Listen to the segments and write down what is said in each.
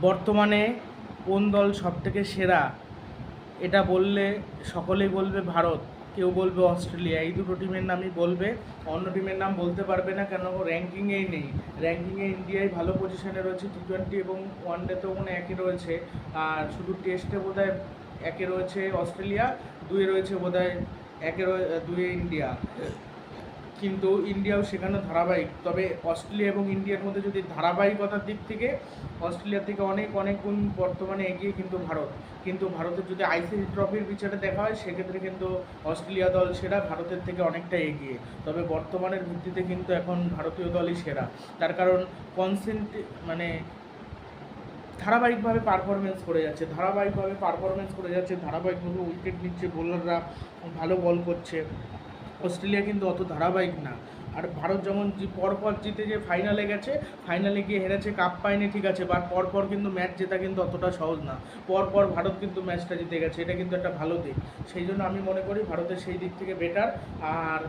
বর্তমানে কোন দল সবথেকে সেরা? এটা বললে সকলেই বলবে ভারত, কেউ বলবে অস্ট্রেলিয়া। এই দুটো টিমের নামই বলবে। অন্য টিমের নাম বলতে পারবে না কেন র্যাঙ্কিংয়েই নেই। র্যাঙ্কিংয়ে ইন্ডিয়াই ভালো পজিশনে রয়েছে টি টোয়েন্টি এবং ওয়ান ডেতেও মনে একই রয়েছে। আর শুধু টেস্টে বোধহয় একে রয়েছে অস্ট্রেলিয়া দুয়ে রয়েছে বোধহয় একে রয়ে- দুয়ে ইন্ডিয়া কিন্তু ইন্ডিয়াও সেখানে ধারাবাহিক। তবে অস্ট্রেলিয়া এবং ইন্ডিয়ার মধ্যে যদি ধারাবাহিকতার দিক থেকে অস্ট্রেলিয়া থেকে অনেক অনেক গুণ বর্তমানে এগিয়ে কিন্তু ভারত। কিন্তু ভারতের যদি আইসিসি ট্রফির বিচারে দেখা হয়, সেক্ষেত্রে কিন্তু অস্ট্রেলিয়া দল সেরা, ভারতের থেকে অনেকটা এগিয়ে। তবে বর্তমানের ভিত্তিতে কিন্তু এখন ভারতীয় দলই সেরা। তার কারণ কনসেন্ট মানে ধারাবাহিকভাবে পারফরমেন্স করে যাচ্ছে, ধারাবাহিকভাবে পারফরমেন্স করে যাচ্ছে, ধারাবাহিকভাবে উইকেট নিচ্ছে বোলাররা ভালো বল করছে। অস্ট্রেলিয়া কিন্তু অত ধারাবাহিক না। আর ভারত যেমন পরপর জিতে যে ফাইনালে গেছে, ফাইনালে গিয়ে হেরেছে কাপ পায়নি, ঠিক আছে বাট পরপর কিন্তু ম্যাচ জেতা কিন্তু অতটা সহজ না। পরপর ভারত কিন্তু ম্যাচটা জিতে গেছে, এটা কিন্তু একটা ভালো দিক। সেই জন্য আমি মনে করি ভারতের সেই দিক থেকে বেটার আর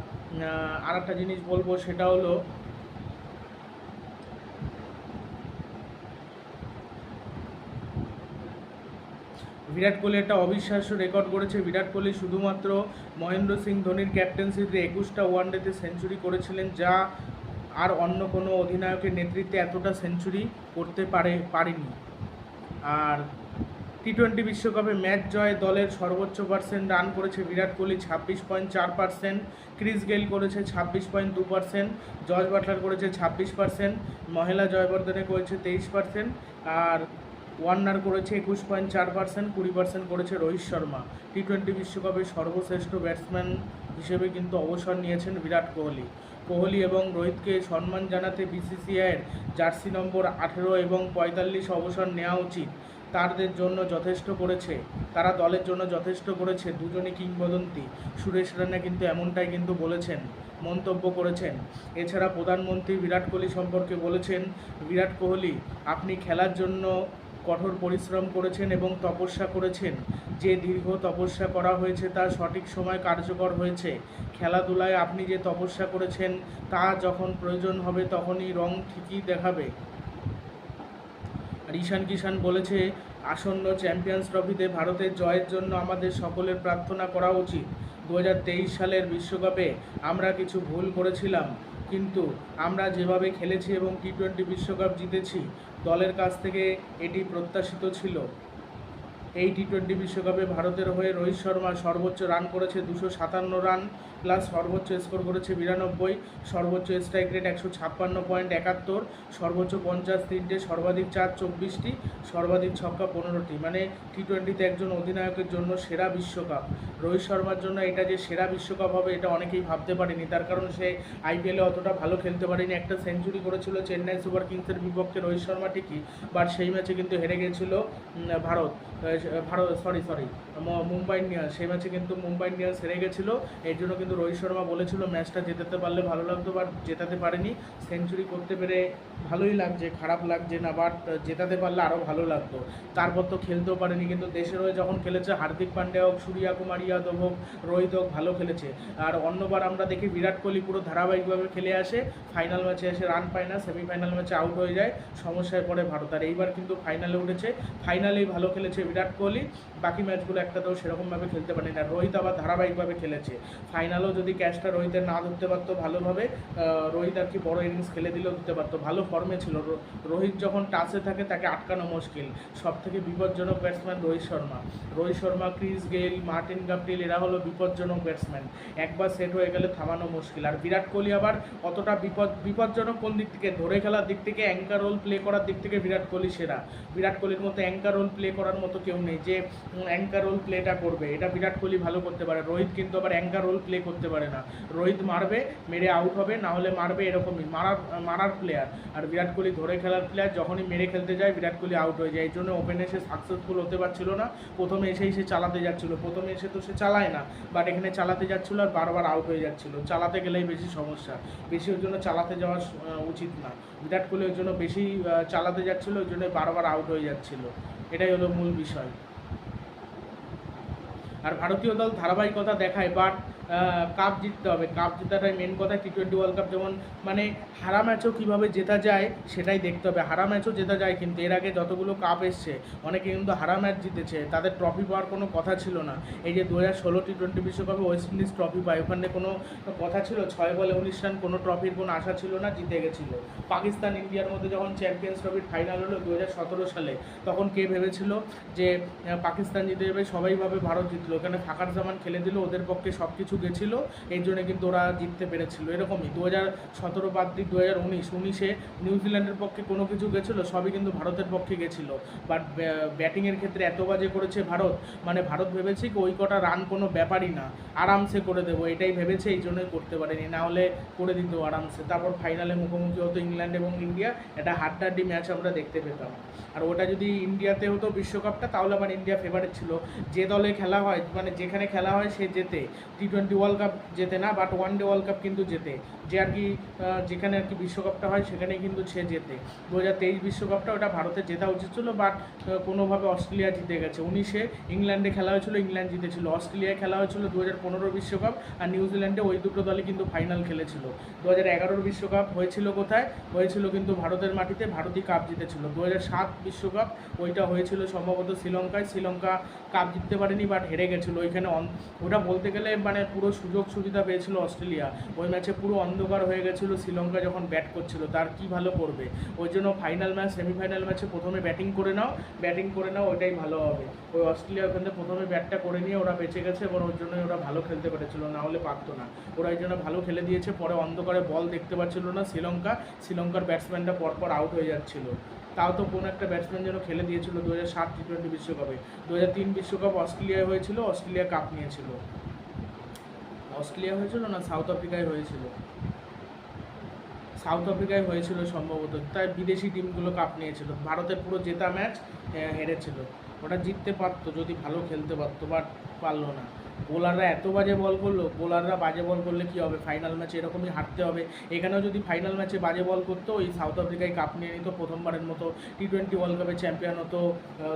আর একটা জিনিস বলব, সেটা হলো বিরাট কোহলি একটা অবিশ্বাস্য রেকর্ড করেছে বিরাট কোহলি শুধুমাত্র মহেন্দ্র সিং ধোনির ক্যাপ্টেন্সিতে একুশটা ওয়ানডেতে সেঞ্চুরি করেছিলেন, যা আর অন্য কোনো অধিনায়কের নেতৃত্বে এতটা সেঞ্চুরি করতে পারে, পারেনি। আর টি টোয়েন্টি বিশ্বকাপে ম্যাচ জয়ে দলের সর্বোচ্চ পার্সেন্ট রান করেছে বিরাট কোহলি, ছাব্বিশ পয়েন্ট চার পার্সেন্ট। ক্রিস গেইল করেছে ছাব্বিশ পয়েন্ট দু পার্সেন্ট। জর্জ বাটলার করেছে ছাব্বিশ পার্সেন্ট। মহিলা জয়বর্ধনে করেছে তেইশ পার্সেন্ট। আর ওয়ার্নার করেছে একুশ পয়েন্ট চার পার্সেন্ট কুড়ি পার্সেন্ট করেছে রোহিত শর্মা। টি টোয়েন্টি বিশ্বকাপের সর্বশ্রেষ্ঠ ব্যাটসম্যান হিসেবে কিন্তু অবসর নিয়েছেন বিরাট কোহলি। কোহলি এবং রোহিতকে সম্মান জানাতে বিসিসিআইয়ের জার্সি নম্বর আঠেরো এবং পঁয়তাল্লিশ অবসর নেওয়া উচিত। তাদের জন্য যথেষ্ট করেছে। তারা দলের জন্য যথেষ্ট করেছে, দুজনই কিংবদন্তি। সুরেশ রানা কিন্তু এমনটাই কিন্তু বলেছেন, মন্তব্য করেছেন। এছাড়া প্রধানমন্ত্রী বিরাট কোহলি সম্পর্কে বলেছেন, বিরাট কোহলি, আপনি খেলার জন্য কঠোর পরিশ্রম করেছেন এবং তপস্যা করেছেন। যে দীর্ঘ তপস্যা করা হয়েছে তা সঠিক সময় কার্যকর হয়েছে। খেলাধুলায় আপনি যে তপস্যা করেছেন, তা যখন প্রয়োজন হবে তখনই রং ঠিকই দেখাবে। ঈশান কিষান বলেছে, আসন্ন চ্যাম্পিয়ন্স ট্রফিতে ভারতের জয়ের জন্য আমাদের সকলের প্রার্থনা করা উচিত। দু হাজার তেইশ সালের বিশ্বকাপে আমরা কিছু ভুল করেছিলাম। কিন্তু আমরা যেভাবে খেলেছি এবং টি টোয়েন্টি বিশ্বকাপ জিতেছি, দলের কাছ থেকে এটি প্রত্যাশিত ছিল। এই টি টোয়েন্টি বিশ্বকাপে ভারতের হয়ে রোহিত শর্মা সর্বোচ্চ রান করেছে দুশো সাতান্ন রান, প্লাস সর্বোচ্চ স্কোর করেছে বিরানব্বই, সর্বোচ্চ স্ট্রাইক রেট একশো ছাপ্পান্ন পয়েন্ট একাত্তর, সর্বোচ্চ পঞ্চাশ তিনটে, সর্বাধিক চার চব্বিশটি, সর্বাধিক ছক্কা পনেরোটি। মানে টি টোয়েন্টিতে একজন অধিনায়কের জন্য সেরা বিশ্বকাপ। রোহিত শর্মার জন্য এটা যে সেরা বিশ্বকাপ হবে এটা অনেকেই ভাবতে পারেনি। তার কারণ সে আইপিএলে অতটা ভালো খেলতে পারেনি। একটা সেঞ্চুরি করেছিল চেন্নাই সুপার কিংসের বিপক্ষে রোহিত শর্মা ঠিকই, বাট সেই ম্যাচে কিন্তু হেরে গেছিল Bharat. Bharat sorry sorry Mumbai Indians. সেই ম্যাচে কিন্তু মুম্বাই ইন্ডিয়ান্স হেরে গেছিল। এর জন্য কিন্তু রোহিত শর্মা বলেছিল, ম্যাচটা জেতাতে পারলে ভালো লাগতো বাট জেতাতে পারেনি। সেঞ্চুরি করতে পেরে ভালোই লাগছে, খারাপ লাগছে না বাট জেতাতে পারলে আরও ভালো লাগতো। তারপর তো খেলতেও পারেনি, কিন্তু দেশের হয়ে যখন খেলেছে, হার্দিক পান্ডে হোক, সূর্যা কুমার ইয়াদব হোক, রোহিত হোক, ভালো খেলেছে। আর অন্যবার আমরা দেখি বিরাট কোহলি পুরো ধারাবাহিকভাবে খেলে আসে। ফাইনাল ম্যাচে এসে রান পায় না সেমিফাইনাল ম্যাচে আউট হয়ে যায়, সমস্যায় পড়ে ভারত। আর এইবার কিন্তু ফাইনালে উঠেছে। ফাইনালেই ভালো খেলেছে বিরাট কোহলি, বাকি ম্যাচগুলো একটাতেও সেরকমভাবে খেলতে পারেনি। না রোহিত আবার ধারাবাহিকভাবে খেলেছে। ফাইনালেও যদি ক্যাচটা রোহিতের না ধরতে পারতো ভালোভাবে রোহিত আর কি বড় ইনিংস খেলে দিলেও দিতে পারতো। ভালো ফর্মে ছিল। রোহিত যখন টাচে থাকে তাকে আটকানো মুশকিল। সব থেকে বিপজ্জনক batsman Rohit Sharma. Rohit Sharma, Chris Gayle, Martin Guptill এরা হলো বিপজ্জনক ব্যাটসম্যান একবার সেট হয়ে গেলে থামানো মুশকিল। আর বিরাট কোহলি আবার অতটা বিপদ, বিপজ্জনক কোন দিক থেকে? ধরে খেলার দিক থেকে অ্যাঙ্কার রোল প্লে করার দিক থেকে বিরাট কোহলি সেরা। বিরাট কোহলির মতো অ্যাঙ্কার রোল প্লে করার মতো কেউ নেই যে অ্যাঙ্কার রোল প্লেটা করবে। এটা বিরাট কোহলি ভালো করতে পারে। রোহিত কিন্তু আবার অ্যাঙ্কার রোল প্লে করতে পারে না। রোহিত মারবে, মেরে আউট হবে, না হলে মারবে এরকমই। মারার মারার প্লেয়ার আর বিরাট কোহলি ধরে খেলার প্লেয়ার যখনই মেরে খেলতে যায়, বিরাট কোহলি আউট হয়ে যায়। এই জন্য ওপেনে সে সাকসেসফুল হতে পারছিল না। প্রথমে এসেই সে চালাতে যাচ্ছিল। প্রথমে এসে তো সে চালায় না। বাট এখানে চালাতে যাচ্ছিল আর বারবার আউট হয়ে যাচ্ছিল। চালাতে গেলেই বেশি সমস্যা। বেশি ওর জন্য চালাতে যাওয়া উচিত না। বিরাট কোহলি ওর জন্য বেশি চালাতে যাচ্ছিল ওই জন্য বারবার আউট হয়ে যাচ্ছিল। এটাই হলো মূল বিষয়। আর ভারতীয় দল ধারাবাহিকতা দেখায় বাট কাপ জিততে হবে। কাপ জেতাটাই মেন কথা। টি টোয়েন্টি ওয়ার্ল্ড কাপ যেমন মানে হারা ম্যাচও কীভাবে জেতা যায়, সেটাই দেখতে হবে। হারা ম্যাচও জেতা যায়, কিন্তু এর আগে যতগুলো কাপ এসছে, অনেকে কিন্তু হারা ম্যাচ জিতেছে। তাদের ট্রফি পাওয়ার কোনো কথা ছিল না। এই যে দু হাজার ষোলো টি টোয়েন্টি বিশ্বকাপে ওয়েস্ট ইন্ডিজ ট্রফি পায়, ওখানে কোনো কথা ছিল? ছয় বলে উনিশ রান, কোনো ট্রফির কোনো আশা ছিল না? জিতে গেছিল। পাকিস্তান ইন্ডিয়ার মধ্যে যখন চ্যাম্পিয়ন্স ট্রফির ফাইনাল হলো দু হাজার সতেরো সালে, তখন কে ভেবেছিল যে পাকিস্তান জিতে যাবে? সবাই ভাবে ভারত জিতলো। ওখানে ফাঁকার জামান খেলে দিল, ওদের পক্ষে সব কিছু গেছিল এই জন্য কিন্তু ওরা জিততে পেরেছিল। এরকমই দু হাজার সতেরো বাদ দিয়ে দু হাজার উনিশ উনিশে নিউজিল্যান্ডের পক্ষে কোনো কিছু গেছিল, সবই কিন্তু ভারতের পক্ষে গেছিল। বাট ব্যাটিংয়ের ক্ষেত্রে এত বাজে করেছে ভারত মানে ভারত ভেবেছে কি ওই কটা রান কোনো ব্যাপারই না, আরামসে করে দেবো, এটাই ভেবেছে, এই জন্যই করতে পারেনি, না হলে করে দিত আরামসে। তারপর ফাইনালে মুখোমুখি হতো ইংল্যান্ড এবং ইন্ডিয়া এটা হাড্ডাহাড্ডি ম্যাচ আমরা দেখতে পেতাম। আর ওটা যদি ইন্ডিয়াতে হতো বিশ্বকাপটা, তাহলে আবার ইন্ডিয়া ফেভারিট ছিল। যে দলে খেলা হয় মানে যেখানে খেলা হয় সে জেতে। টি টোয়েন্টি ওয়ার্ল্ড কাপ জেতে না but one day world cup কিন্তু জেতে যে আর কি যেখানে আর কি বিশ্বকাপটা হয় সেখানেই কিন্তু সে জেতে। দু হাজার তেইশ বিশ্বকাপটা ওটা ভারতের জেতা উচিত ছিল, বাট কোনোভাবে অস্ট্রেলিয়া জিতে গেছে। উনিশে ইংল্যান্ডে খেলা হয়েছিল, ইংল্যান্ড জিতেছিল। অস্ট্রেলিয়ায় খেলা হয়েছিল দু হাজার পনেরো বিশ্বকাপ আর নিউজিল্যান্ডে ওই দুটো দলই কিন্তু ফাইনাল খেলেছিল। দু হাজার এগারোর বিশ্বকাপ হয়েছিল কোথায়? হয়েছিল কিন্তু ভারতের মাটিতে ভারতই কাপ জিতেছিল। দু হাজার সাত বিশ্বকাপ ওইটা হয়েছিল সম্ভবত শ্রীলঙ্কায়। শ্রীলঙ্কা কাপ জিততে পারেনি, বাট হেরে গেছিল। ওইখানে ওটা বলতে গেলে মানে পুরো সুযোগ সুবিধা পেয়েছিল অস্ট্রেলিয়া। ওই ম্যাচে পুরো অন্ধকার হয়ে গেছিল, শ্রীলঙ্কা যখন ব্যাট করছিল, তার কি ভালো করবে? ওই জন্য ফাইনাল ম্যাচ সেমিফাইনাল ম্যাচে প্রথমে ব্যাটিং করে নাও ব্যাটিং করে নাও, ওইটাই ভালো হবে। ওই অস্ট্রেলিয়া ওখান প্রথমে ব্যাটটা করে নিয়ে ওরা বেঁচে গেছে, এবং ওর জন্যই ওরা ভালো খেলতে পেরেছিল, না হলে পারতো না। ওরা এই জন্য ভালো খেলে দিয়েছে, পরে অন্ধকারে বল দেখতে পাচ্ছিল না শ্রীলঙ্কা। শ্রীলঙ্কার ব্যাটসম্যানটা পরপর আউট হয়ে যাচ্ছিল। তাও তো কোনো একটা ব্যাটসম্যান যেন খেলে দিয়েছিল দু হাজার সাত টি টোয়েন্টি বিশ্বকাপে। দু হাজার তিন বিশ্বকাপ অস্ট্রেলিয়ায় হয়েছিল, অস্ট্রেলিয়া কাপ নিয়েছিল। অস্ট্রেলিয়া হয়েছিল না সাউথ আফ্রিকায় হয়েছিল? সাউথ আফ্রিকায় হয়েছিল সম্ভবত। তাই বিদেশি টিমগুলো কাপ নিয়েছিল। ভারতের পুরো জেতা ম্যাচ হেরেছিল। ওটা জিততে পারতো যদি ভালো খেলতে পারতো, বাট পারল না। বোলাররা এত বাজে বল করল, বোলাররা বাজে বল করলে কি হবে? ফাইনাল ম্যাচে এরকমই হারতে হবে। এখানেও যদি ফাইনাল ম্যাচে বাজে বল করতো, ওই সাউথ আফ্রিকায় কাপ নিয়ে নিত, প্রথমবারের মতো টি টোয়েন্টি ওয়ার্ল্ড কাপের চ্যাম্পিয়ন হতো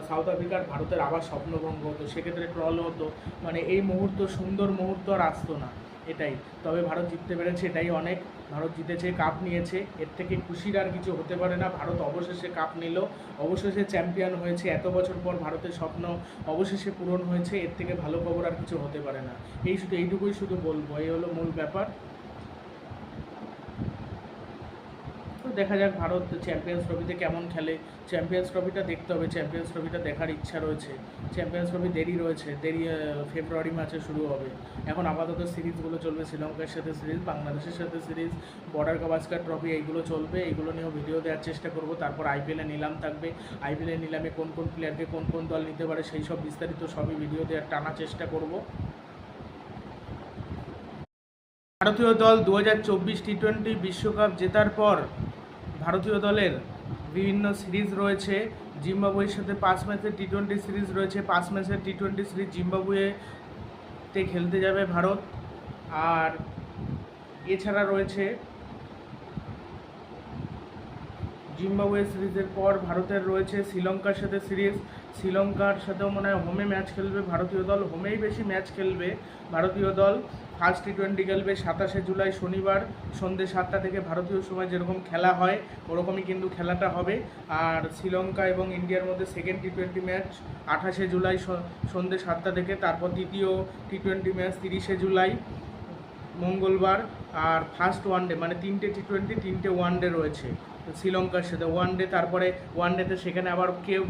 সাউথ আফ্রিকার ভারতের আবার স্বপ্নভঙ্গ হতো, সেক্ষেত্রে ট্রল হতো। মানে এই মুহূর্ত, সুন্দর মুহূর্ত আর আসতো না, এটাই। তবে ভারত জিততে পেরেছে, এটাই অনেক ভারত জিতেছে কাপ নিয়েছে। এর থেকে খুশির আর কিছু হতে পারে না। ভারত অবশেষে কাপ নিল। অবশেষে চ্যাম্পিয়ন হয়েছে। এত বছর পর ভারতের স্বপ্ন অবশেষে পূরণ হয়েছে। এর থেকে ভালো খবর আর কিছু হতে পারে না। এই শুধু, এইটুকুই শুধু বলব। এই হলো মূল ব্যাপার। তো দেখা যাক ভারত চ্যাম্পিয়ন্স ট্রফিতে কেমন খেলে। চ্যাম্পিয়ন্স ট্রফিটা দেখতে হবে। চ্যাম্পিয়ন্স ট্রফিটা দেখার ইচ্ছা রয়েছে। চ্যাম্পিয়ন্স ট্রফি দেরি রয়েছে। দেরি ফেব্রুয়ারি মাসে শুরু হবে। এখন আপাতত সিরিজগুলো চলবে শ্রীলঙ্কার সাথে সিরিজ, বাংলাদেশের সাথে সিরিজ বর্ডার গাভাস্কার ট্রফি এইগুলো চলবে। এইগুলো নিয়েও ভিডিও দেওয়ার চেষ্টা করব। তারপর আইপিএলে নিলাম থাকবে। আইপিএলে নিলামে কোন কোন প্লেয়ারকে কোন কোন দল নিতে পারে সেই সব বিস্তারিত সবই ভিডিও দেওয়ার টানার চেষ্টা করব। ভারতীয় দল দু হাজার চব্বিশ টি টোয়েন্টি বিশ্বকাপ জেতার পর ভারতীয় দলের বিভিন্ন সিরিজ রয়েছে। জিম্বাবুয়ের সাথে পাঁচ ম্যাচের টি টোয়েন্টি সিরিজ রয়েছে। পাঁচ ম্যাচের টি টোয়েন্টি সিরিজ জিম্বাবুয়েতে খেলতে যাবে ভারত। আর এছাড়া রয়েছে জিম্বাবুয়ে সিরিজের পর ভারতের রয়েছে শ্রীলঙ্কার সাথে সিরিজ। শ্রীলঙ্কার সাথেও মনে হয় হোমে ম্যাচ খেলবে ভারতীয় দল। হোমেই বেশি ম্যাচ খেলবে ভারতীয় দল। ফার্স্ট টি টোয়েন্টি খেলবে সাতাশে জুলাই শনিবার সন্ধ্যে সাতটা থেকে ভারতীয় সময় যেরকম খেলা হয়, ওরকমই কিন্তু খেলাটা হবে। আর শ্রীলঙ্কা এবং ইন্ডিয়ার মধ্যে সেকেন্ড টি টোয়েন্টি ম্যাচ আঠাশে জুলাই সন্ধ্যে সাতটা থেকে, তারপর দ্বিতীয় টি টোয়েন্টি ম্যাচ তিরিশে জুলাই মঙ্গলবার, আর ফার্স্ট ওয়ান ডে মানে তিনটে টি টোয়েন্টি তিনটে ওয়ান ডে রয়েছে। শ্রীলঙ্কার সাথে ওয়ান ডে তারপরে ওয়ান ডেতে সেখানে আবার কেউ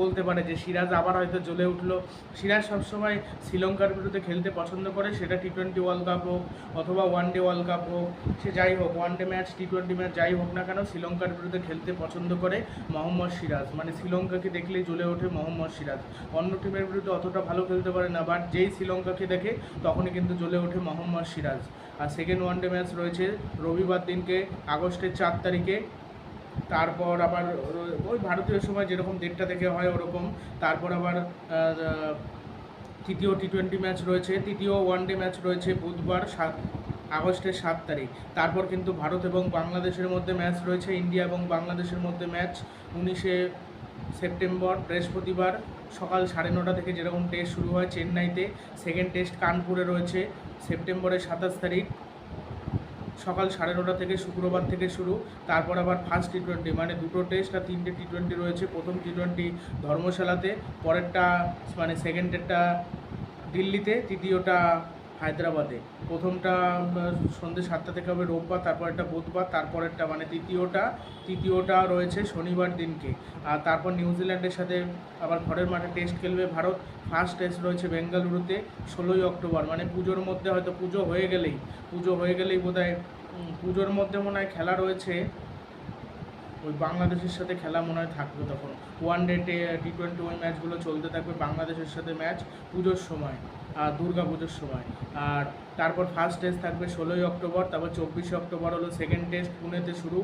বলতে পারে যে সিরাজ আবার হয়তো জ্বলে উঠল। সিরাজ সবসময় শ্রীলঙ্কার বিরুদ্ধে খেলতে পছন্দ করে, সেটা টি টোয়েন্টি ওয়ার্ল্ড কাপ হোক অথবা ওয়ান ডে ওয়ার্ল্ড কাপ হোক, সে যাই হোক one day match T twenty match যাই হোক না কেন শ্রীলঙ্কার বিরুদ্ধে খেলতে পছন্দ করে মোহাম্মদ সিরাজ। মানে শ্রীলঙ্কাকে দেখলেই জ্বলে ওঠে মোহাম্মদ সিরাজ। অন্য টিমের বিরুদ্ধে অতটা ভালো খেলতে পারে না বাট যেই শ্রীলঙ্কাকে দেখে তখনই কিন্তু জ্বলে ওঠে মোহাম্মদ সিরাজ। আর সেকেন্ড ওয়ান ডে ম্যাচ রয়েছে রবিবার দিনকে, আগস্টের চার তারিখে। তারপর আবার ওই ভারতীয় সময় যেরকম দেড়টা থেকে হয় ওরকম। তারপর আবার তৃতীয় টি টোয়েন্টি ম্যাচ রয়েছে, তৃতীয় ওয়ান ডে ম্যাচ রয়েছে বুধবার সাত, আগস্টের সাত তারিখ। তারপর কিন্তু ভারত এবং বাংলাদেশের মধ্যে ম্যাচ রয়েছে, ইন্ডিয়া এবং বাংলাদেশের মধ্যে ম্যাচ উনিশে সেপ্টেম্বর, বৃহস্পতিবার সকাল সাড়ে নটা থেকে যেরকম টেস্ট শুরু হয় চেন্নাইতে। সেকেন্ড টেস্ট কানপুরে রয়েছে, সেপ্টেম্বরের সাতাশ তারিখ। সকাল সাড়ে নটা থেকে শুক্রবার থেকে শুরু, তারপর আবার ফার্স্ট টি টোয়েন্টি মানে দুটো টেস্ট আর তিনটে টি টোয়েন্টি রয়েছে। প্রথম টি টোয়েন্টি ধর্মশালাতে, পরেরটা মানে সেকেন্ডেরটা দিল্লিতে, তৃতীয়টা হায়দ্রাবাদে। প্রথমটা সন্ধ্যে সাতটা থেকে হবে রোববার, তারপরেরটা বুধবার, তারপরেরটা মানে তৃতীয়টা তৃতীয়টা রয়েছে শনিবার দিনকে। আর তারপর নিউজিল্যান্ডের সাথে আবার ঘরের মাঠে টেস্ট খেলবে ভারত। ফার্স্ট টেস্ট রয়েছে বেঙ্গালুরুতে, ষোলোই অক্টোবর। মানে পুজোর মধ্যে হয়তো পুজো হয়ে গেলেই, পুজো হয়ে গেলেই বোধ হয় পুজোর মধ্যে মনে হয় খেলা রয়েছে ওই বাংলাদেশের সাথে খেলা মনে হয় থাকবে তখন। ওয়ান ডে টি টোয়েন্টি ওই ম্যাচগুলো চলতে থাকবে বাংলাদেশের সাথে ম্যাচ পুজোর সময় আর দুর্গা পুজোর সময়। আর তারপর ফার্স্ট টেস্ট থাকবে ষোলোই অক্টোবর, তারপর চব্বিশে অক্টোবর হলো সেকেন্ড টেস্ট পুনেতে শুরু।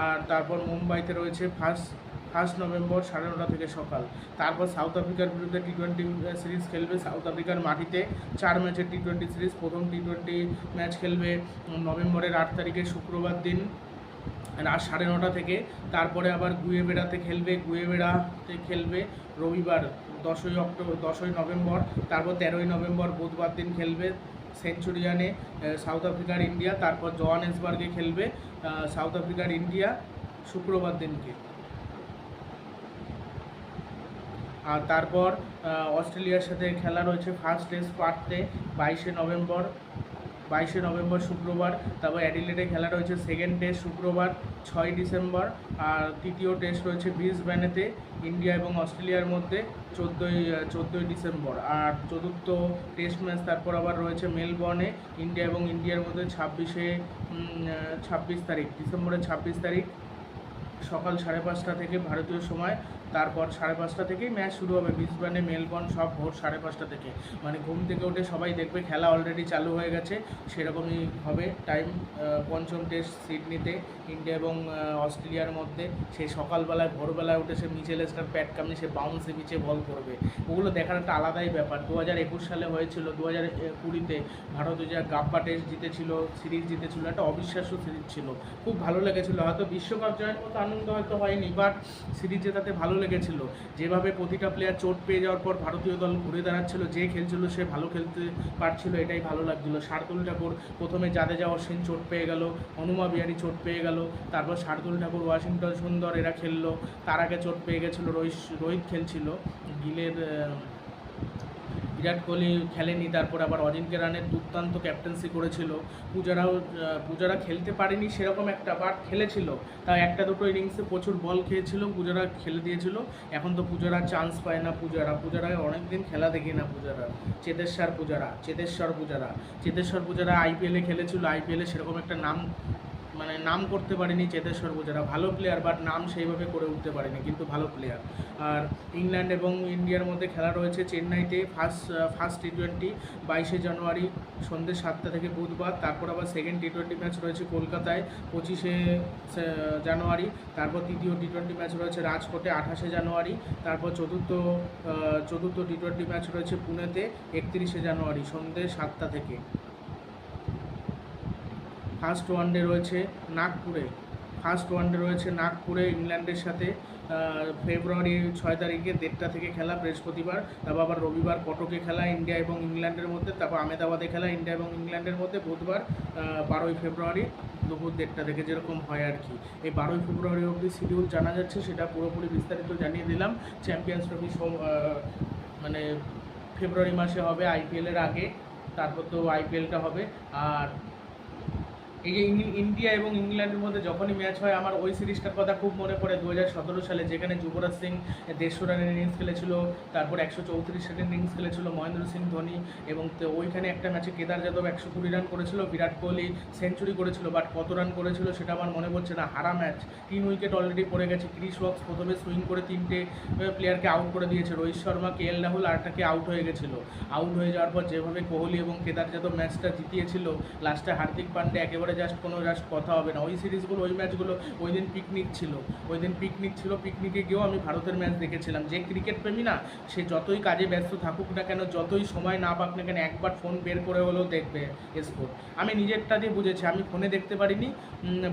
আর তারপর মুম্বাইতে রয়েছে ফার্স্ট ফার্স্ট নভেম্বর সাড়ে নটা থেকে সকাল। তারপর সাউথ আফ্রিকার বিরুদ্ধে টি টোয়েন্টি সিরিজ খেলবে সাউথ আফ্রিকার মাটিতে। চার ম্যাচের টি টোয়েন্টি সিরিজ প্রথম টি টোয়েন্টি ম্যাচ খেলবে নভেম্বরের আট তারিখে শুক্রবার দিন। রাত সাড়ে নটা থেকে। তারপরে আবার গুয়ে বেড়াতে খেলবে গুয়ে বেড়াতে খেলবে রবিবার, দশই অক্টোবর, দশই নভেম্বর, তারপর তেরোই নভেম্বর বুধবার দিন খেলবে সেঞ্চুরিয়ানে সাউথ আফ্রিকার ইন্ডিয়া, তারপর জোহানেসবার্গে খেলবে সাউথ আফ্রিকার ইন্ডিয়া শুক্রবার দিনকে। আর তারপর অস্ট্রেলিয়ার সাথে খেলা রয়েছে ফার্স্ট টেস্ট পার্টে, বাইশে নভেম্বর বাইশে নভেম্বর শুক্রবার, তারপর অ্যাডিলেটে খেলা রয়েছে সেকেন্ড টেস্ট শুক্রবার, ছয় ডিসেম্বর, আর তৃতীয় টেস্ট রয়েছে ব্রিসব্যানেতে ইন্ডিয়া এবং অস্ট্রেলিয়ার মধ্যে চোদ্দোই চোদ্দোই ডিসেম্বর, আর চতুর্থ টেস্ট ম্যাচ তারপর আবার রয়েছে মেলবর্নে, ইন্ডিয়া এবং ইন্ডিয়ার মধ্যে ছাব্বিশে ছাব্বিশ তারিখ, ডিসেম্বরের ছাব্বিশ তারিখ সকাল সাড়ে পাঁচটা থেকে ভারতীয় সময় তারপর সাড়ে পাঁচটা থেকেই ম্যাচ শুরু হবে। ব্রিসবেনে মেলবর্ন সব ভোর সাড়ে পাঁচটা থেকে। মানে ঘুম থেকে উঠে সবাই দেখবে খেলা অলরেডি চালু হয়ে গেছে। সেরকমই হবে টাইম পঞ্চম টেস্ট সিডনিতে, ইন্ডিয়া এবং অস্ট্রেলিয়ার মধ্যে। সেই সকালবেলায়, ভোরবেলায় উঠে সে মিচেল স্টার প্যাট কামনি সে বাউন্সে পিচে বল করবে। ওগুলো দেখার একটা আলাদাই ব্যাপার। দু হাজার একুশ সালে হয়েছিল দু হাজার কুড়িতে ভারত যে গাব্বা টেস্ট জিতেছিল, সিরিজ জিতেছিল, একটা অবিশ্বাস্য সিরিজ ছিল। খুব ভালো লেগেছিল। হয়তো বিশ্বকাপ জয়ের মতো আনন্দ হয়তো হয়নি বাট সিরিজ জেতাতে ভালো লেগেছিল। যেভাবে প্রতিটা প্লেয়ার চোট পেয়ে যাওয়ার পর ভারতীয় দল ঘুরে দাঁড়াচ্ছিল, যে খেলছিল সে ভালো খেলতে পারছিল, এটাই ভালো লাগছিল। শার্দুল ঠাকুর প্রথমে জাদেজা অশ্বিন চোট পেয়ে গেল হনুমা বিহারি চোট পেয়ে গেল, তারপর শার্দুল ঠাকুর ওয়াশিংটন সুন্দর এরা খেললো, তার আগে চোট পেয়ে গেছিল রোহিত রোহিত খেলছিল, গিলের বিরাট কোহলি খেলেনি, তারপর আবার অজিঙ্ক্য রানের দুর্দান্ত ক্যাপ্টেন্সি করেছিল। পূজারাও পূজারা খেলতে পারেনি সেরকম একটা বাট খেলেছিল। তাও একটা দুটো ইনিংসে প্রচুর বল খেয়েছিল, পূজারা খেলে দিয়েছিল। এখন তো পূজারা চান্স পায় না পূজারা। পূজারা অনেকদিন খেলা দেখি না পূজারা। চেতেশ্বর পূজারা চেতেশ্বর পূজারা। চেতেশ্বর পূজারা আইপিএলে খেলেছিল। আইপিএলে সেরকম একটা নাম মানে নাম করতে পারেনি চেতেশ্বর পূজারা ভালো প্লেয়ার বাট নাম সেইভাবে করে উঠতে পারেনি, কিন্তু ভালো প্লেয়ার আর ইংল্যান্ড এবং ইন্ডিয়ার মধ্যে খেলা রয়েছে চেন্নাইতে ফার্স্ট ফার্স্ট টি টোয়েন্টি বাইশে জানুয়ারি সন্ধ্যে সাতটা থেকে বুধবার। তারপর আবার সেকেন্ড টি টোয়েন্টি ম্যাচ রয়েছে কলকাতায় পঁচিশে জানুয়ারি। তারপর তৃতীয় টি টোয়েন্টি ম্যাচ রয়েছে রাজকোটে আঠাশে জানুয়ারি। তারপর চতুর্থ চতুর্থ টি টোয়েন্টি ম্যাচ রয়েছে পুনেতে একত্রিশে জানুয়ারি সন্ধ্যে সাতটা থেকে। ফার্স্ট ওয়ানডে রয়েছে নাগপুরে। ফার্স্ট ওয়ানডে রয়েছে নাগপুরে ইংল্যান্ডের সাথে ফেব্রুয়ারি ছয় তারিখে দেড়টা থেকে খেলা, বৃহস্পতিবার, তারপর আবার রবিবার কটকে খেলা ইন্ডিয়া এবং ইংল্যান্ডের মধ্যে, তারপর আহমেদাবাদে খেলা ইন্ডিয়া এবং ইংল্যান্ডের মধ্যে, বুধবার বারোই ফেব্রুয়ারি দুপুর দেড়টা থেকে যেরকম হয় আর কি। এই বারোই ফেব্রুয়ারি অবধি শিডিউল জানা যাচ্ছে, সেটা পুরোপুরি বিস্তারিত জানিয়ে দিলাম। চ্যাম্পিয়ন্স ট্রফি মানে ফেব্রুয়ারি মাসে হবে আইপিএলের আগে, তারপর তো আইপিএলটা হবে। আর এই যে ইন্ডিয়া এবং ইংল্যান্ডের মধ্যে যখনই ম্যাচ হয়, আমার ওই সিরিজটার কথা খুব মনে পড়ে দু হাজার সতেরো সালে, যেখানে যুবরাজ সিং দেড়শো রানের ইনিংস খেলেছিল, তারপর একশো চৌত্রিশ রানের ইনিংস খেলেছিল মহেন্দ্র সিং, ধোনি এবং ওইখানে একটা ম্যাচে কেদার যাদব একশো কুড়ি রান করেছিল, বিরাট কোহলি সেঞ্চুরি করেছিল বাট কত রান করেছিল সেটা আমার মনে পড়ছে না। হারা ম্যাচ তিন উইকেট অলরেডি পড়ে গেছে। ক্রিস ওয়াক্স প্রথমে সুইং করে তিনটে প্লেয়ারকে আউট করে দিয়েছে। রোহিত শর্মা, কে এল রাহুল আরটাকে আউট হয়ে গেছিল। আউট হয়ে যাওয়ার পর যেভাবে কোহলি এবং কেদার যাদব ম্যাচটা জিতিয়েছিল লাস্টে হার্দিক পান্ডে একেবারে পরে জাস্ট কোনো জাস্ট কথা হবে না। ওই সিরিজগুলো ওই ম্যাচগুলো ওই দিন পিকনিক ছিল। ওই দিন পিকনিক ছিল পিকনিকে গিয়েও আমি ভারতের ম্যাচ দেখেছিলাম। যে ক্রিকেট প্রেমী না, সে যতই কাজে ব্যস্ত থাকুক না কেন, যতই সময় না পাক না কেন, একবার ফোন বের করে হলেও দেখবে স্কোর আমি নিজেরটা দিয়ে বুঝেছি, আমি ফোনে দেখতে পারিনি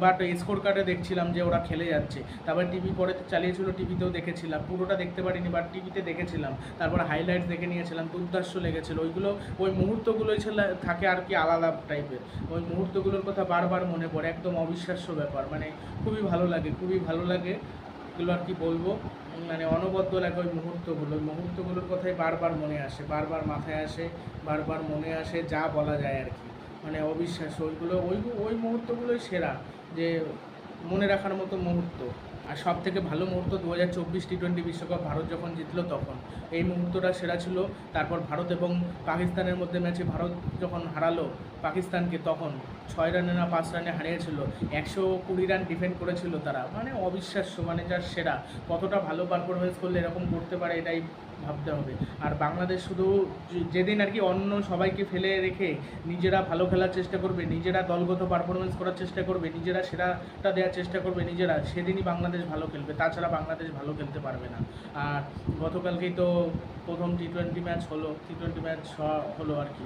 বাট স্কোর কার্ডে দেখছিলাম যে ওরা খেলে যাচ্ছে। তারপর টিভি পরে চালিয়েছিল টিভিতেও দেখেছিলাম। পুরোটা দেখতে পারিনি বাট টিভিতে দেখেছিলাম। তারপর হাইলাইটস দেখে নিয়েছিলাম দুর্দাস্য লেগেছিল। ওইগুলো, ওই মুহূর্তগুলোই ছিল, থাকে আর কি আলাদা টাইপের ওই মুহূর্তগুলোর কথা বারবার মনে পড়ে, একদম অবিশ্বাস্য ব্যাপার। মানে খুবই ভালো লাগে, খুবই ভালো লাগে। এগুলো আর কি বলব? মানে অনবদ্য লাগে ওই মুহূর্তগুলো। ওই মুহূর্তগুলোর কথাই বারবার মনে আসে, বারবার মাথায় আসে, বারবার মনে আসে যা বলা যায় আর কি। মানে অবিশ্বাস্য। ওইগুলো, ওই ওই মুহূর্তগুলোই সেরা, যে মনে রাখার মতো মুহূর্ত। আর সব থেকে ভালো মুহূর্ত দু হাজার চব্বিশ টি টোয়েন্টি বিশ্বকাপ ভারত যখন জিতলো তখন। এই মুহূর্তটা সেরা ছিল। তারপর ভারত এবং পাকিস্তানের মধ্যে ম্যাচে ভারত যখন হারালো পাকিস্তানকে তখন ছয় রানে না পাঁচ রানে হারিয়েছিল, একশো কুড়ি রান ডিফেন্ড করেছিল তারা। মানে অবিশ্বাস্য মানে যার সেরা। কতটা ভালো পারফরমেন্স করলে এরকম করতে পারে এটাই ভাবতে হবে। আর বাংলাদেশ শুধু যেদিন আর কি অন্য সবাইকে ফেলে রেখে নিজেরা ভালো খেলার চেষ্টা করবে, নিজেরা দলগত পারফরমেন্স করার চেষ্টা করবে, নিজেরা সেরাটা দেওয়ার চেষ্টা করবে নিজেরা, সেদিনই বাংলাদেশ ভালো খেলবে। তাছাড়া বাংলাদেশ ভালো খেলতে পারবে না। আর গতকালকেই তো প্রথম টি টোয়েন্টি ম্যাচ হলো টি টোয়েন্টি ম্যাচ হলো আর কি।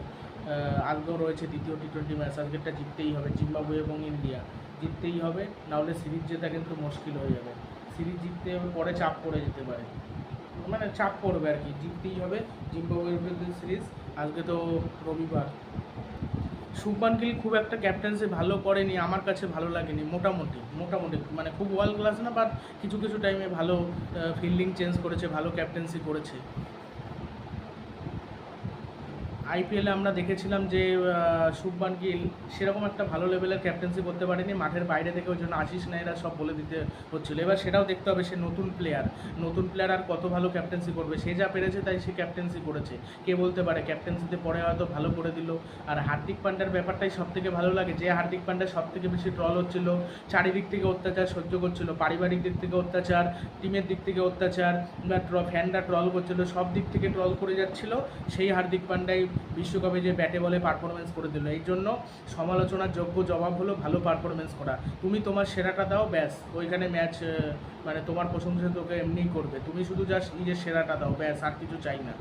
আজকেও রয়েছে দ্বিতীয় টি টোয়েন্টি ম্যাচ আজকেরটা জিততেই হবে, জিম্বাবুয়ে এবং ইন্ডিয়া। জিততেই হবে, নাহলে সিরিজ জেতা কিন্তু মুশকিল হয়ে যাবে। সিরিজ জিততে পরে চাপ পড়ে যেতে পারে। মানে চাপ পড়বে আর কি, জিততেই হবে জিম্বাবুয়ের বিরুদ্ধে সিরিজ, আজকে তো রবিবার। শুভমান গিল খুব একটা ক্যাপ্টেন্সি ভালো করেনি, আমার কাছে ভালো লাগেনি, মোটামুটি মোটামুটি মানে খুব ওয়ার্ল্ড ক্লাস না বাট কিছু কিছু টাইমে ভালো ফিল্ডিং চেঞ্জ করেছে, ভালো ক্যাপ্টেন্সি করেছে। আইপিএলে আমরা দেখেছিলাম যে শুভমান গিল সেরকম একটা ভালো লেভেলের ক্যাপ্টেন্সি করতে পারেনি। মাঠের বাইরে থেকে ওই জন্য আশিস নাইরা সব বলে দিতে হচ্ছিল। এবার সেটাও দেখতে হবে সে নতুন প্লেয়ার নতুন প্লেয়ার আর কত ভালো ক্যাপ্টেন্সি করবে? সে যা পেরেছে তাই সে ক্যাপ্টেন্সি করেছে। কে বলতে পারে? ক্যাপ্টেন্সিতে পরে হয়তো ভালো করে দিল। আর হার্দিক পান্ডার ব্যাপারটাই সব থেকে ভালো লাগে যে, হার্দিক পান্ডা সব থেকে বেশি ট্রল হচ্ছিল। চারিদিক থেকে অত্যাচার সহ্য করছিল। পারিবারিক দিক থেকে অত্যাচার টিমের দিক থেকে অত্যাচার, বা ফ্যানরা ট্রল করছিল। সব দিক থেকে ট্রল করে যাচ্ছিল। সেই হার্দিক পান্ডাই বিশ্বকাপে যে ব্যাটে বলে পারফরমেন্স করে দিল, এই জন্য সমালোচনার যোগ্য জবাব হলো ভালো পারফরমেন্স করা। তুমি তোমার সেরাটা দাও, ব্যাস। ওইখানে ম্যাচ মানে তোমার প্রশংসা তোকে এমনিই করবে। তুমি শুধু জাস্ট নিজের সেরাটা দাও, ব্যাস, আর কিছু চাই না।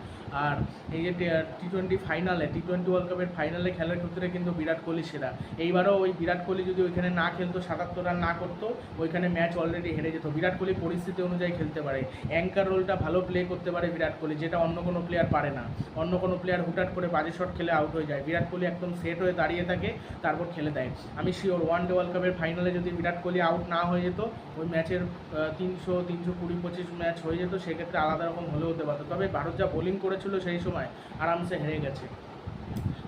আর এই যে টি টোয়েন্টি ফাইনালে টি টোয়েন্টি ওয়ার্ল্ড কাপের ফাইনালে খেলার ক্ষেত্রে কিন্তু বিরাট কোহলি সেরা। এইবারও ওই বিরাট কোহলি যদি ওইখানে না খেলতো, সাতাত্তর রান না করতো, ওইখানে ম্যাচ অলরেডি হেরে যেত। বিরাট কোহলি পরিস্থিতি অনুযায়ী খেলতে পারে। অ্যাঙ্কার রোলটা ভালো প্লে করতে পারে বিরাট কোহলি, যেটা অন্য কোনো প্লেয়ার পারে না। অন্য কোনো প্লেয়ার হুটহাট করে বাজে শট খেলে আউট হয়ে যায়। বিরাট কোহলি একদম সেট হয়ে দাঁড়িয়ে থাকে, তারপর খেলে দেয়। আমি শিওর ওয়ান ডে ওয়ার্ল্ড কাপের ফাইনালে যদি বিরাট কোহলি আউট না হয়ে যেত, ওই ম্যাচের তিনশো তিনশো কুড়ি, পঁচিশ ম্যাচ হয়ে যেত, সেক্ষেত্রে আলাদা রকম হলেও হতে পারতো। তবে ভারত যা বোলিং করেছিল সেই সময় আরামসে হেরে গেছে।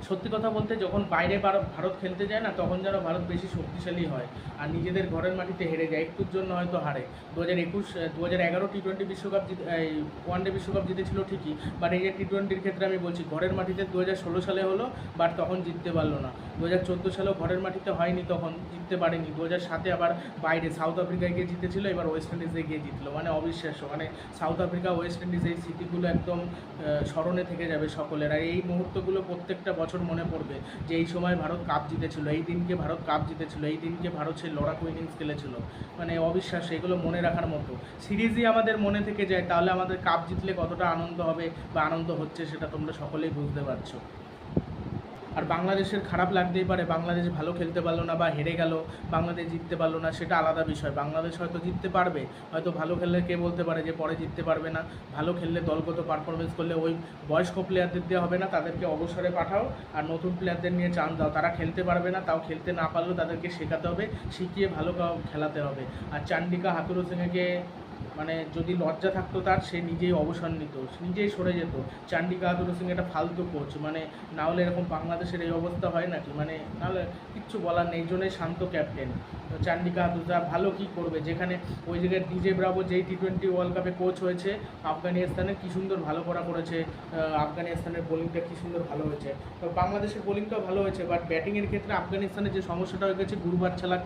সত্যি কথা বলতে যখন বাইরে ভারত খেলতে যায় না, তখন যেন ভারত বেশি শক্তিশালী হয় আর নিজেদের ঘরের মাটিতে হেরে যায়। একটুর জন্য হয়তো হারে। দু হাজার একুশ দু হাজার এগারো টি টোয়েন্টি বিশ্বকাপ ওয়ান ডে বিশ্বকাপ জিতেছিল ঠিকই বাট এই যে টি টোয়েন্টির ক্ষেত্রে আমি বলছি, ঘরের মাটিতে দু হাজার ষোলো সালে হলো বাট তখন জিততে পারল না। দু হাজার চোদ্দ সালেও ঘরের মাটিতে হয়নি, তখন জিততে পারেনি। দু হাজার সাতে আবার বাইরে সাউথ আফ্রিকায় গিয়ে জিতেছিল, এবার ওয়েস্ট ইন্ডিজে গিয়ে জিতলো। মানে অবিশ্বাস্য। মানে সাউথ আফ্রিকা ওয়েস্ট ইন্ডিজ এই স্মৃতিগুলো একদম স্মরণে থেকে যাবে সকলের। আর এই মুহূর্তগুলো প্রত্যেকটা বছর মনে পড়বে যে এই সময় ভারত কাপ জিতেছিল, এই দিনকে ভারত কাপ জিতেছিল, এই দিনকে ভারত সেই লড়াকু ইনিংস খেলেছিল। মানে অবিশ্বাস এগুলো মনে রাখার মতো। সিরিজই আমাদের মনে থেকে যায়, তাহলে আমাদের কাপ জিতলে কতটা আনন্দ হবে বা আনন্দ হচ্ছে সেটা তোমরা সকলেই বুঝতে পারছ। আর বাংলাদেশের খারাপ লাগতেই পারে। বাংলাদেশ ভালো খেলতে পারল না বা হেরে গেল, বাংলাদেশ জিততে পারল না, সেটা আলাদা বিষয়। বাংলাদেশ হয়তো জিততে পারবে, হয়তো ভালো খেললে কে বলতে পারে যে পরে জিততে পারবে না। ভালো খেললে দলগত পারফরমেন্স করলে ওই বয়স্ক প্লেয়ারদের দেওয়া হবে না, তাদেরকে অবসরে পাঠাও। আর নতুন প্লেয়ারদের নিয়ে চান দাও। তারা খেলতে পারবে না, তাও খেলতে না পারলেও তাদেরকে শেখাতে হবে, শিখিয়ে ভালো খেলাতে হবে। আর চান্ডিকা হাতুরু সিংকে মানে যদি লজ্জা থাকতো তার, সে নিজেই অবসর নিত নিজেই সরে যেত। চান্ডিকা হাতুরু সিং একটা ফালতু কোচ মানে না হলে এরকম বাংলাদেশের এই অবস্থা হয় নাকি? মানে নাহলে কিচ্ছু বলার নেই জন্যই শান্ত ক্যাপ্টেন তো চান্ডিকা হাতুরুদা ভালো কি করবে? যেখানে ওই জায়গায় ডিজে ব্রাভো যেই টি টোয়েন্টি ওয়ার্ল্ড কাপে কোচ হয়েছে, আফগানিস্তানে কী সুন্দর ভালো করা করেছে আফগানিস্তানের বোলিংটা কী সুন্দর ভালো হয়েছে। তো বাংলাদেশের বোলিংটাও ভালো হয়েছে বাট ব্যাটিংয়ের ক্ষেত্রে আফগানিস্তানের যে সমস্যাটা হয়ে গেছে গুরুবার ছাড়া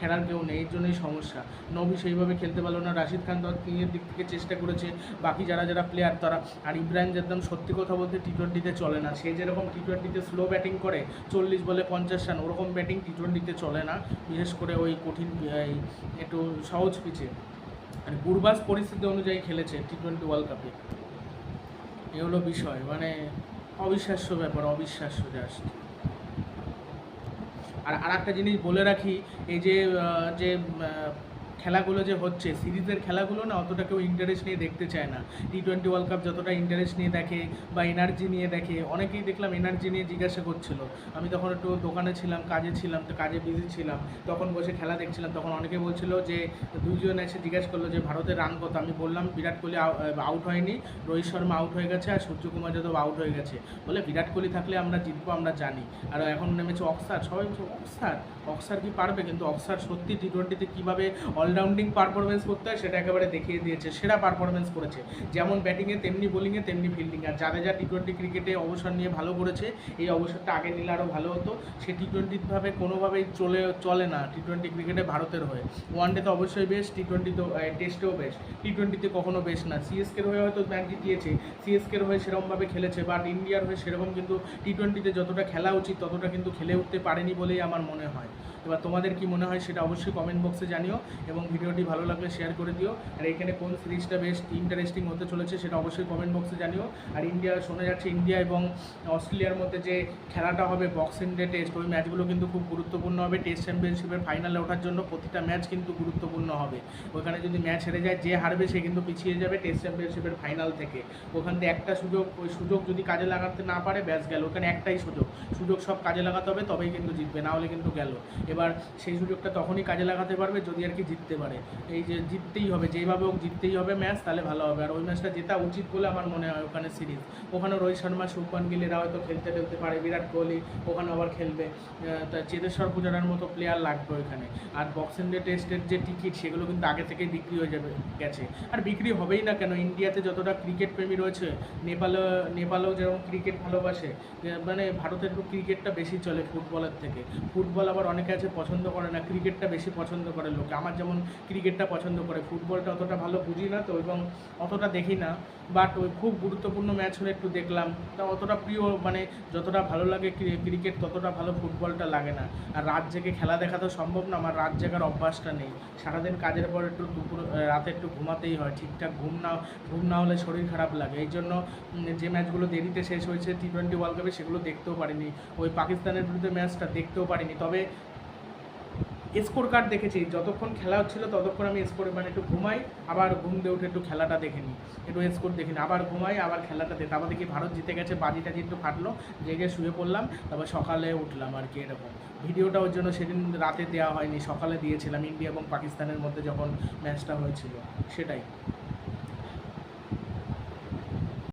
খেলার কেউ নেই, এর জন্যই সমস্যা। নবী সেইভাবে খেলতে পারল না। রাশিদ খান তার তিনের দিক থেকে চেষ্টা করেছে। বাকি যারা যারা প্লেয়ার তারা। আর ইব্রাহিম একদম সত্যি কথা বলতে টি টোয়েন্টিতে চলে না। সে যেরকম টি টোয়েন্টিতে স্লো ব্যাটিং করে, চল্লিশ বলে পঞ্চাশ রান, ওরকম ব্যাটিং টি টোয়েন্টিতে চলে না। বিশেষ করে ওই কঠিন একটু সহজ পিচে মানে পূর্বাস পরিস্থিতি অনুযায়ী খেলেছে টি টোয়েন্টি ওয়ার্ল্ড কাপে এ। হলো বিষয়। মানে অবিশ্বাস্য ব্যাপার, অবিশ্বাস্য জাস্ট আর আর একটা জিনিস বলে রাখি এই যে যে খেলাগুলো যে হচ্ছে, সিরিজের খেলাগুলো না অতটা কেউ ইন্টারেস্ট নিয়ে দেখতে চায় না। টি টোয়েন্টি ওয়ার্ল্ড কাপ যতটা ইন্টারেস্ট নিয়ে দেখে বা এনার্জি নিয়ে দেখে, অনেকেই দেখলাম এনার্জি নিয়ে জিজ্ঞাসা করছিল। আমি তখন একটু দোকানে ছিলাম, কাজে ছিলাম, তো কাজে বিজি ছিলাম। তখন বসে খেলা দেখছিলাম, তখন অনেকে বলছিল যে দুজন এসে জিজ্ঞাসা করল যে, ভারতের রান কত? আমি বললাম, বিরাট কোহলি আউট হয়নি, রোহিত শর্মা আউট হয়ে গেছে আর সূর্যকুমার যাদব আউট হয়ে গেছে। বলে, বিরাট কোহলি থাকলে আমরা জিতবো, আমরা জানি। আর এখন নেমেছে অক্সার সবাই অক্সার অক্সার কি পারবে? কিন্তু অক্সার সত্যি টি টোয়েন্টিতে কীভাবে অলরাউন্ডিং পারফরমেন্স করতে হয়, সেটা একেবারে দেখিয়ে দিয়েছে, সেরা পারফরমেন্স করেছে। যেমন ব্যাটিংয়ে তেমনি বোলিংয়ে তেমনি ফিল্ডিং আর জাদেজা টি টোয়েন্টি ক্রিকেটে অবসর নিয়ে ভালো করেছে, এই অবসরটা আগে নিলে আরও ভালো হতো। সে টি টোয়েন্টিভাবে কোনোভাবেই চলে চলে না টি টোয়েন্টি ক্রিকেটে ভারতের হয়ে। ওয়ান ডে তো অবশ্যই বেস্ট টি টোয়েন্টি তো টেস্টেও বেস্ট টি টোয়েন্টিতে কখনো বেস্ট না। সিএসকের হয়ে হয়তো ম্যাচ জিতিয়েছে। সিএসকের হয়ে সেরকমভাবে খেলেছে বাট ইন্ডিয়ার হয়ে সেরকম কিন্তু টি টোয়েন্টিতে যতটা খেলা উচিত, ততটা কিন্তু খেলে উঠতে পারেনি বলেই আমার মনে হয়। এবার তোমাদের কি মনে হয়, সেটা অবশ্যই কমেন্ট বক্সে জানিও। এবং ভিডিওটি ভালো লাগলে শেয়ার করে দিও। আর এখানে কোন সিরিজটা বেশ ইন্টারেস্টিং হতে চলেছে সেটা অবশ্যই কমেন্ট বক্সে জানিও। আর ইন্ডিয়া, শোনা যাচ্ছে ইন্ডিয়া এবং অস্ট্রেলিয়ার মধ্যে যে খেলাটা হবে বক্সিং ডে টেস্ট ওই ম্যাচগুলো কিন্তু খুব গুরুত্বপূর্ণ হবে। টেস্ট চ্যাম্পিয়নশিপের ফাইনালে ওঠার জন্য প্রতিটা ম্যাচ কিন্তু গুরুত্বপূর্ণ হবে। ওখানে যদি ম্যাচ হেরে যায়, যে হারবে সে কিন্তু পিছিয়ে যাবে টেস্ট চ্যাম্পিয়নশিপের ফাইনাল থেকে। ওখান থেকে একটা সুযোগ, ওই সুযোগ যদি কাজে লাগাতে না পারে, ব্যাস গেল। ওখানে একটাই সুযোগ। সুযোগ সব কাজে লাগাতে হবে, তবেই কিন্তু জিতবে, না হলে কিন্তু গেল। এবার সেই সুযোগটা তখনই কাজে লাগাতে পারবে যদি আর কি জিততে পারে। এই যে জিততেই হবে যেইভাবে হোক জিততেই হবে ম্যাচ, তাহলে ভালো হবে। আর ওই ম্যাচটা জেতা উচিত বলে আমার মনে হয় ওখানে সিরিজ। ওখানে রোহিত শর্মা শুভমান গিল, এরা হয়তো খেলতে খেলতে পারে। বিরাট কোহলি ওখানে আবার খেলবে। তা চেতেশ্বর পূজারার মতো প্লেয়ার লাগবে ওইখানে। আর বক্সিং ডে টেস্টের যে টিকিট সেগুলো কিন্তু আগে থেকেই বিক্রি হয়ে যাবে, গেছে। আর বিক্রি হবেই না কেন? ইন্ডিয়াতে যতটা ক্রিকেট প্রেমী রয়েছে নেপালও নেপালেও যেরকম ক্রিকেট ভালোবাসে মানে ভারতের একটু ক্রিকেটটা বেশি চলে ফুটবলের থেকে। ফুটবল আবার অনেকে আছে পছন্দ করে না ক্রিকেটটা বেশি পছন্দ করে লোকে। আমার যেমন ক্রিকেটটা পছন্দ করে। ফুটবলটা অতটা ভালো বুঝি না তো এবং অতটা দেখি না। বাট ওই খুব গুরুত্বপূর্ণ ম্যাচ হলে একটু দেখলাম। তা অতটা প্রিয় মানে যতটা ভালো লাগে ক্রিকেট ততটা ভালো ফুটবলটা লাগে না। আর রাত জেগে খেলা দেখা তো সম্ভব না, আমার রাত জেগার অভ্যাসটা নেই। সারাদিন কাজের পর একটু দুপুর রাতে একটু ঘুমাতেই হয়। ঠিকঠাক ঘুম না ঘুম না হলে শরীর খারাপ লাগে। এই জন্য যে ম্যাচগুলো দেরিতে শেষ হয়েছে টি টোয়েন্টি ওয়ার্ল্ড কাপে সেগুলো দেখতেও পারিনি। ওই পাকিস্তানের বিরুদ্ধে ম্যাচটা দেখতেও পারিনি। তবে স্কোর কার্ড দেখেছি। যতক্ষণ খেলা হচ্ছিল ততক্ষণ আমি স্কোর মানে একটু ঘুমাই, আবার ঘুম দিয়ে উঠে একটু খেলাটা দেখে নিই। একটু স্কোর দেখে নিই। আবার ঘুমাই, আবার খেলাটা দেখি। তারপর দেখি ভারত জিতে গেছে বাজি টাজি একটু ফাটলো, জেগে শুয়ে পড়লাম, তারপর সকালে উঠলাম আর কি এরকম। ভিডিওটা ওর জন্য সেদিন রাতে দেওয়া হয়নি, সকালে দিয়েছিলাম ইন্ডিয়া এবং পাকিস্তানের মধ্যে যখন ম্যাচটা হয়েছিল, সেটাই।